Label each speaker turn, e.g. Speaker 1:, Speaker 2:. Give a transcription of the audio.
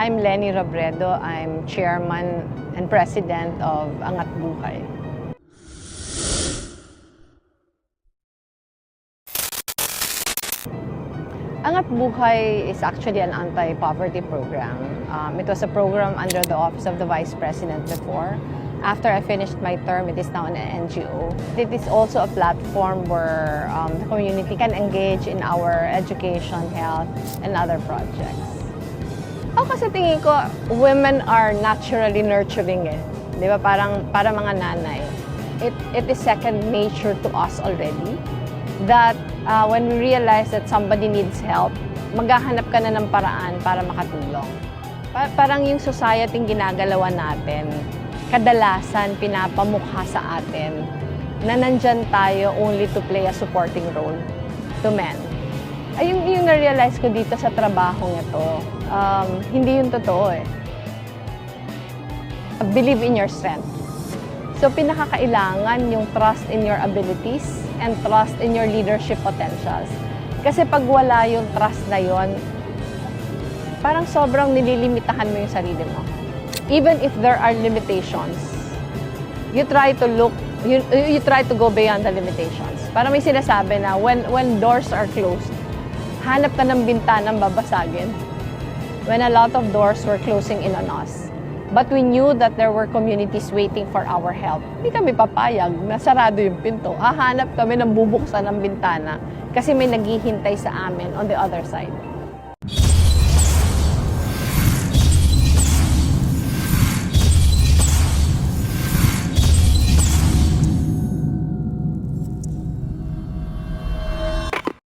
Speaker 1: I'm Lenny Robredo. I'm chairman and president of Angat Buhay. Angat Buhay is actually an anti-poverty program. Um, it was a program under the Office of the Vice President before. After I finished my term, it is now an NGO. It is also a platform where um, the community can engage in our education, health, and other projects. Ako kasi tingin ko, women are naturally nurturing eh. Di ba? Parang, para mga nanay. It, it is second nature to us already that uh, when we realize that somebody needs help, maghahanap ka na ng paraan para makatulong. Pa- parang yung society yung ginagalawan natin, kadalasan pinapamukha sa atin na nandyan tayo only to play a supporting role to men. Ay, yung, yung na-realize ko dito sa trabahong ito, um, hindi yun totoo eh. Believe in your strength. So, pinakakailangan yung trust in your abilities and trust in your leadership potentials. Kasi pag wala yung trust na yon, parang sobrang nililimitahan mo yung sarili mo. Even if there are limitations, you try to look, you, you try to go beyond the limitations. Parang may sinasabi na when, when doors are closed, hanap ka ng bintanang babasagin. When a lot of doors were closing in on us. But we knew that there were communities waiting for our help. Hindi kami papayag na sarado yung pinto. Hahanap kami ng bubuksan ng bintana kasi may naghihintay sa amin on the other side.